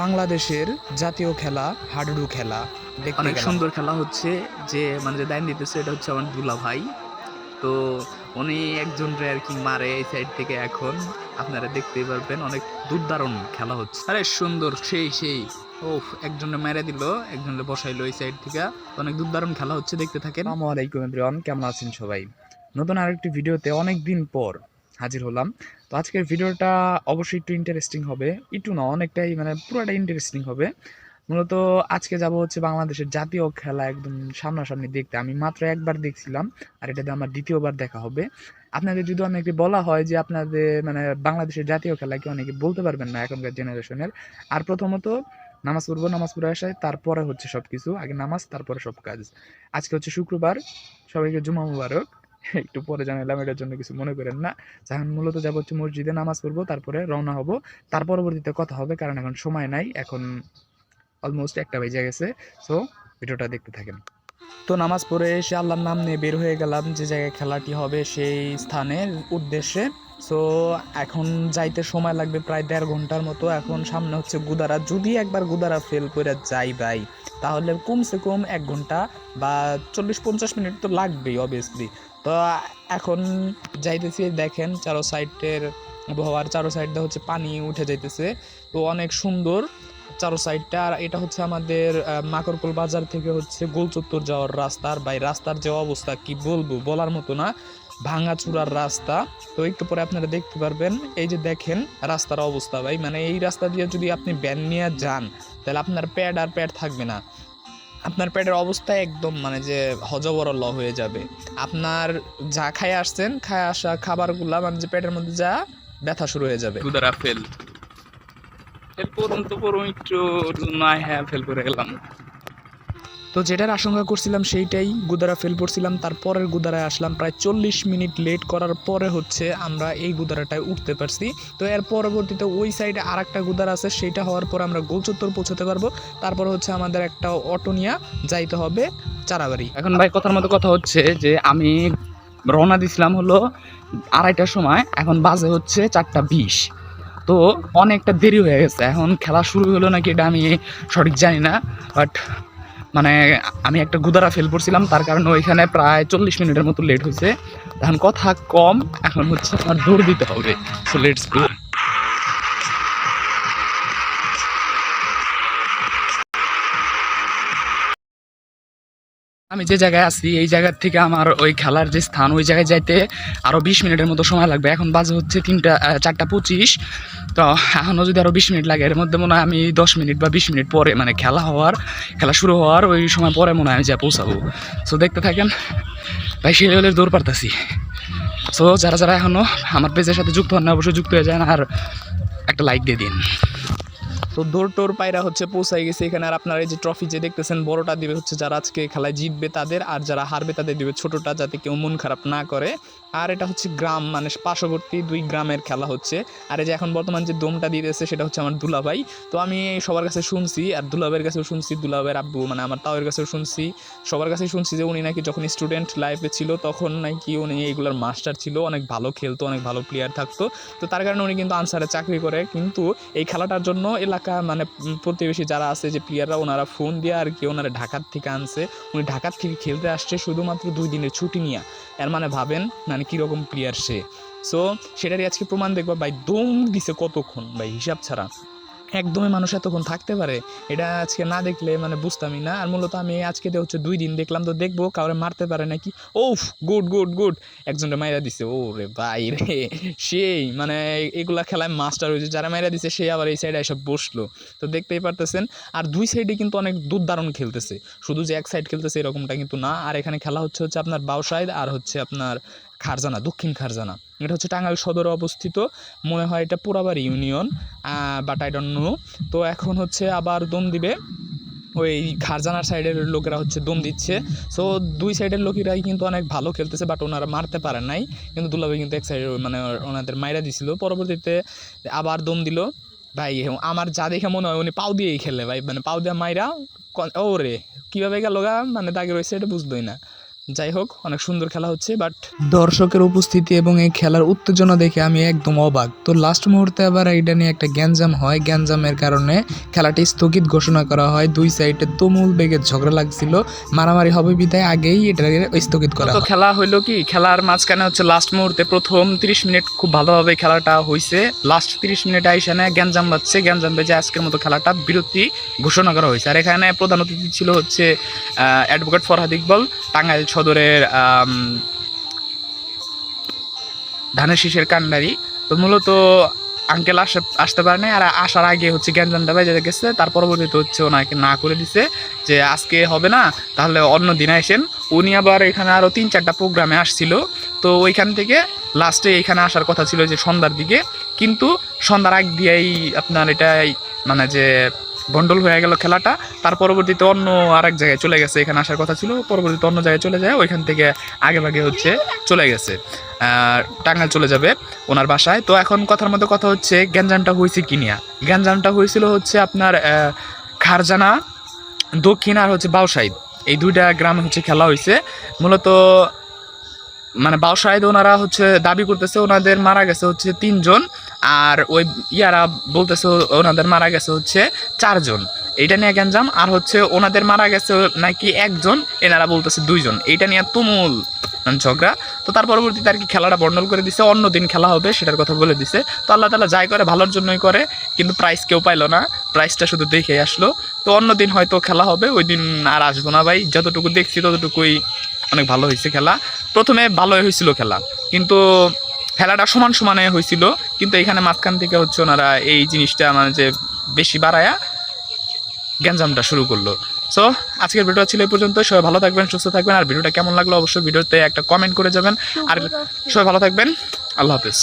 বাংলাদেশের জাতীয় খেলা হাডুডু খেলা। অনেক সুন্দর খেলা হচ্ছে যে মানে যে দাইন দিতেছে এটা হচ্ছে আমার দুলা ভাই। তো উনি একজন আর কি মারে এই সাইড থেকে এখন। আপনারা দেখতেই পারবেন অনেক দুর্দারুণ খেলা হচ্ছে। আরে সুন্দর সেই সেই। ও একজনে মেরে দিল একজনে বসাইলো এই সাইড থেকে। অনেক দুর্দারুণ খেলা হচ্ছে দেখতে থাকেন। আসসালামু আলাইকুম এভরিওয়ান। কেমন আছেন সবাই? নতুন আরেকটি ভিডিওতে অনেক দিন পর হাজির হলাম। তো আজকের ভিডিওটা অবশ্যই একটু ইন্টারেস্টিং হবে। একটু না, অনেকটাই মানে পুরোটা ইন্টারেস্টিং হবে। মূলত আজকে যাব হচ্ছে বাংলাদেশের জাতীয় খেলা একদম সামনাসামনি দেখতে। আমি মাত্র একবার দেখছিলাম আর এটাতে আমার দ্বিতীয়বার দেখা হবে। আপনাদের যদি অনেকে বলা হয় যে আপনাদের মানে বাংলাদেশের জাতীয় খেলা কি অনেকে বলতে পারবেন না এখনকার জেনারেশনের আর প্রথমত নামাজ পড়ব, নামাজ পড়ে আসায়, তারপরে হচ্ছে সব কিছু আগে নামাজ, তারপরে সব কাজ। আজকে হচ্ছে শুক্রবার। সবাইকে জুমা মুবারক। একটু পরে জানাইলাম, এটার জন্য কিছু মনে করেন না। এখন মূলত যাব হচ্ছে মসজিদে নামাজ পড়ব, তারপরে রওনা হব। তার পরবর্তীতে কথা হবে, কারণ এখন সময় নাই, এখন অলমোস্ট একটা বেজে গেছে। সো ভিডিওটা দেখতে থাকেন। তো নামাজ পড়ে এসে আল্লাহর নাম নিয়ে বের হয়ে গেলাম, যে জায়গায় খেলাটি হবে সেই স্থানের উদ্দেশ্যে। সো এখন যাইতে সময় লাগবে প্রায় দেড় ঘণ্টার মতো। এখন সামনে হচ্ছে গুদারা। যদি একবার গুদারা ফেল করে যাই ভাই তাহলে কমসে কম এক ঘণ্টা বা চল্লিশ পঞ্চাশ মিনিট তো লাগবেই অবভিয়াসলি তো এখন যাইতেছি দেখেন চারো সাইডের আবহাওয়ার চারো সাইডটা হচ্ছে পানি উঠে যাইতেছে। তো অনেক সুন্দর চারো সাইডটা। আর এটা হচ্ছে আমাদের আহ, মাকড়কোল বাজার থেকে হচ্ছে গোলচত্বর যাওয়ার রাস্তার। বাই রাস্তার যে অবস্থা কি বলব? বলার মতো না। ভাঙাচুরার রাস্তা। তো একটু পরে আপনারা দেখতে পারবেন, এই যে দেখেন রাস্তার অবস্থা ভাই। মানে এই রাস্তা দিয়ে যদি আপনি ব্যান নিয়ে যান, তাহলে আপনার প্যাড আর প্যাড থাকবে না। আপনার পেটের অবস্থা একদম মানে যে হজবরল হয়ে যাবে। আপনার যা খায় আসছেন, খায় আসা খাবারগুলা মানে যে পেটের মধ্যে যা ব্যথা শুরু হয়ে যাবে। ফেল। ফেল তো একটু না হ্যাঁ ফেল করে গেলাম। তো যেটার আশঙ্কা করছিলাম সেইটাই গুদারা ফেল পড়ছিলাম তারপরের গুদারায় আসলাম, প্রায় চল্লিশ মিনিট লেট করার পরে হচ্ছে আমরা এই গুদারাটায় উঠতে পারছি। তো এর পরবর্তীতে ওই সাইডে আর একটা গুদারা আছে সেইটা হওয়ার পর আমরা গোলচত্বর পৌঁছতে পারব। তারপর হচ্ছে আমাদের একটা অটো নিয়ে যাইতে হবে চারাবাড়ি। এখন ভাই কথার মতো কথা হচ্ছে যে আমি রওনা দিছিলাম হলো আড়াইটার সময়, এখন বাজে হচ্ছে চারটা বিশ। তো অনেকটা দেরি হয়ে গেছে, এখন খেলা শুরু হলো নাকি এটা আমি সঠিক জানি না বাট মানে আমি একটা গুদারা ফেল করছিলাম, তার কারণে ওইখানে প্রায় চল্লিশ মিনিটের মতো লেট হয়েছে। এখন কথা কম, এখন হচ্ছে আমার দৌড় দিতে হবে। সো লেটস গো আমি যে জায়গায় আছি, এই জায়গার থেকে আমার ওই খেলার যে স্থান, ওই জায়গায় যাইতে আরও বিশ মিনিটের মতো সময় লাগবে। এখন বাজে হচ্ছে তিনটা চারটা পঁচিশ। তো এখনও যদি আরও বিশ মিনিট লাগে, এর মধ্যে মনে হয় আমি দশ মিনিট বা বিশ মিনিট পরে মানে খেলা হওয়ার, খেলা শুরু হওয়ার ওই সময় পরে মনে হয় আমি যা পৌঁছাবো। সো দেখতে থাকেন। ভাই, সেই লেভেলের দৌড় পারতাছি। সো যারা যারা এখনও আমার পেজের সাথে যুক্ত হন না, অবশ্যই যুক্ত হয়ে যান আর একটা লাইক দিয়ে দিন। তো দৌড় টোর পায়রা হচ্ছে পৌঁছাই গেছে। এখানে আর আপনারা এই যে ট্রফি যে দেখতেছেন, বড়টা দিবে হচ্ছে যারা আজকে খেলায় জিতবে তাদের, আর যারা হারবে তাদের দিবে ছোটটা যাতে কেউ মন খারাপ না করে। আর এটা হচ্ছে গ্রাম মানে পার্শ্ববর্তী দুই গ্রামের খেলা হচ্ছে। আর এই যে এখন বর্তমান যে দমটা দিতেছে সেটা হচ্ছে আমার দুলাভাই। তো আমি সবার কাছে শুনছি, আর দুলাভাইয়ের কাছেও শুনছি, দুলাভাইয়ের আব্বু মানে আমার তাওয়ের কাছেও শুনছি। সবার কাছেই শুনছি যে উনি নাকি যখন স্টুডেন্ট লাইফে ছিল তখন নাকি উনি এইগুলোর মাস্টার ছিল, অনেক ভালো খেলতো, অনেক ভালো প্লেয়ার থাকতো। তো তার কারণে উনি কিন্তু আনসারে চাকরি করে। কিন্তু এই খেলাটার জন্য এলাকা মানে প্রতিবেশী যারা আছে যে প্লেয়াররা, ওনারা ফোন দিয়ে আর কি ওনারা ঢাকার থেকে আনছে। উনি ঢাকার থেকে খেলতে আসছে শুধুমাত্র দুই দিনের ছুটি নিয়ে। এর মানে ভাবেন মানে কীরকম প্লেয়ার সে? সো সেটারই আজকে প্রমাণ দেখবা। ভাই, দম দিছে কতক্ষণ? ভাই, হিসাব ছাড়া। একদমই মানুষ এতক্ষণ থাকতে পারে। এটা আজকে না দেখলে মানে বুঝতামই না। আর মূলত আমি আজকে হচ্ছে দুই দিন দেখলাম, তো দেখব কাউরে মারতে পারে নাকি? ওফ গুড গুড গুড। একজনটা মাইরা দিছে। ও রে ভাই রে, সেই মানে এগুলা খেলায় মাস্টার হয়েছে। যারা মাইরা দিছে, সে আবার এই সাইডে এসব বসল। তো দেখতেই পারতেছেন, আর দুই সাইডে কিন্তু অনেক দুর্দারুণ খেলতেছে। শুধু যে এক সাইড খেলতেছে এরকমটা কিন্তু না। আর এখানে খেলা হচ্ছে হচ্ছে আপনার বাউ সাইড আর হচ্ছে আপনার খারজানা, দক্ষিণ খারজানা। এটা হচ্ছে টাঙ্গাইল সদরে অবস্থিত। মনে হয় এটা Porabari union but I know তো এখন হচ্ছে আবার দম দিবে। ওই খারজানার সাইডের লোকেরা হচ্ছে দম দিচ্ছে। সো দুই সাইডের লোকেরাই কিন্তু অনেক ভালো খেলতেছে বাট ওনারা মারতে পারে নাই। কিন্তু দুলাভাই কিন্তু এক সাইডে মানে ওনাদের মাইরা দিছিল। পরবর্তীতে আবার দম দিল। ভাই, আমার যা দেখে মনে হয় উনি পাও দিয়েই খেলে। ভাই মানে পাও দিয়ে মাইরা ও রে কীভাবে গেল গা? মানে দাগে রয়েছে এটা বুঝলোই না। যাই হোক অনেক সুন্দর খেলা হচ্ছে বাট দর্শকের উপস্থিতি এবং এই খেলার উত্তেজনা দেখে আমি একদম অবাক। তো লাস্ট মুহূর্তে আবার এটা নিয়ে একটা গ্যাঞ্জাম হয়। গ্যাঞ্জামের কারণে খেলাটি স্থগিত ঘোষণা করা হয়। দুই সাইডে তুমুল বেগে ঝগড়া লাগছিল। মারামারি হবে বিদায় আগেই এটা স্থগিত করা তো খেলা হইল কি? খেলার মাঝখানে হচ্ছে লাস্ট মুহূর্তে প্রথম 30 মিনিট খুব ভালোভাবে খেলাটা হইছে। লাস্ট 30 মিনিট আইসানে গ্যাঞ্জাম বাজছে। গ্যাঞ্জাম বেজে আজকের মতো খেলাটা বিরতি ঘোষণা করা হয়েছে আর এখানে প্রধান অতিথি ছিল হচ্ছে অ্যাডভোকেট ফরহাদ ইকবল টাঙ্গাইল সদরের ধানের শীষের কান্ডারি। তো মূলত আঙ্কেল আসে, আসতে পারে আর আসার আগে হচ্ছে গ্যাঞ্জামটা বেজে গেছে, তার পরবর্তীতে হচ্ছে ওনাকে না করে দিছে যে আজকে হবে না, তাহলে অন্য দিন আসেন। উনি আবার এখানে আরও তিন চারটা প্রোগ্রামে আসছিল। তো ওইখান থেকে লাস্টে এখানে আসার কথা ছিল যে সন্ধ্যার দিকে। কিন্তু সন্ধ্যার আগ দিয়েই আপনার এটাই মানে যে বন্ডল হয়ে গেল খেলাটা। তার পরবর্তীতে অন্য আরেক জায়গায় চলে গেছে। এখানে আসার কথা ছিল পরবর্তীতে অন্য জায়গায় চলে যায় ওইখান থেকে আগে ভাগে হচ্ছে চলে গেছে। আহ, টাঙ্গাইল চলে যাবে ওনার বাসায়। তো এখন কথার মধ্যে কথা হচ্ছে গ্যাঞ্জামটা হয়েছে কি নিয়া? গ্যাঞ্জামটা হয়েছিল হচ্ছে আপনার খারজানা দক্ষিণ আর হচ্ছে বাউসাইদ। এই দুইটা গ্রামে হচ্ছে খেলা হয়েছে। মূলত মানে বাউসাইদ ওনারা হচ্ছে দাবি করতেছে ওনাদের মারা গেছে হচ্ছে তিনজন। আর ওই ইয়ারা বলতেছে ওনাদের মারা গেছে হচ্ছে চারজন। এইটা নিয়ে গ্যাঞ্জাম, আর হচ্ছে ওনাদের মারা গেছে নাকি একজন, এনারা বলতেছে দুইজন। এইটা নিয়ে তুমুল ঝগড়া। তো তার পরবর্তীতে আর কি খেলাটা বন্ডল করে দিছে, অন্য দিন খেলা হবে সেটার কথা বলে দিছে। তো আল্লাহ তালা যাই করে ভালোর জন্যই করে, কিন্তু প্রাইস কেউ পাইলো না। প্রাইসটা শুধু দেখে আসলো। তো অন্য দিন হয়তো খেলা হবে, ওই দিন আর আসব না ভাই। যতটুকু দেখছি ততটুকুই অনেক ভালো হয়েছে খেলা। প্রথমে ভালোই হয়েছিল খেলা। কিন্তু খেলাটা সমান সমানে হয়েছিল কিন্তু এখানে মাঝখান থেকে হচ্ছে ওনারা এই জিনিসটা মানে যে বেশি বাড়ায়া গ্যাঞ্জামটা শুরু করল। সো আজকের ভিডিও ছিল এই পর্যন্ত সবাই ভালো থাকবেন সুস্থ থাকবেন আর ভিডিওটা কেমন লাগল অবশ্যই ভিডিওতে একটা কমেন্ট করে যাবেন। আর সবাই ভালো থাকবেন আল্লাহ হাফেজ।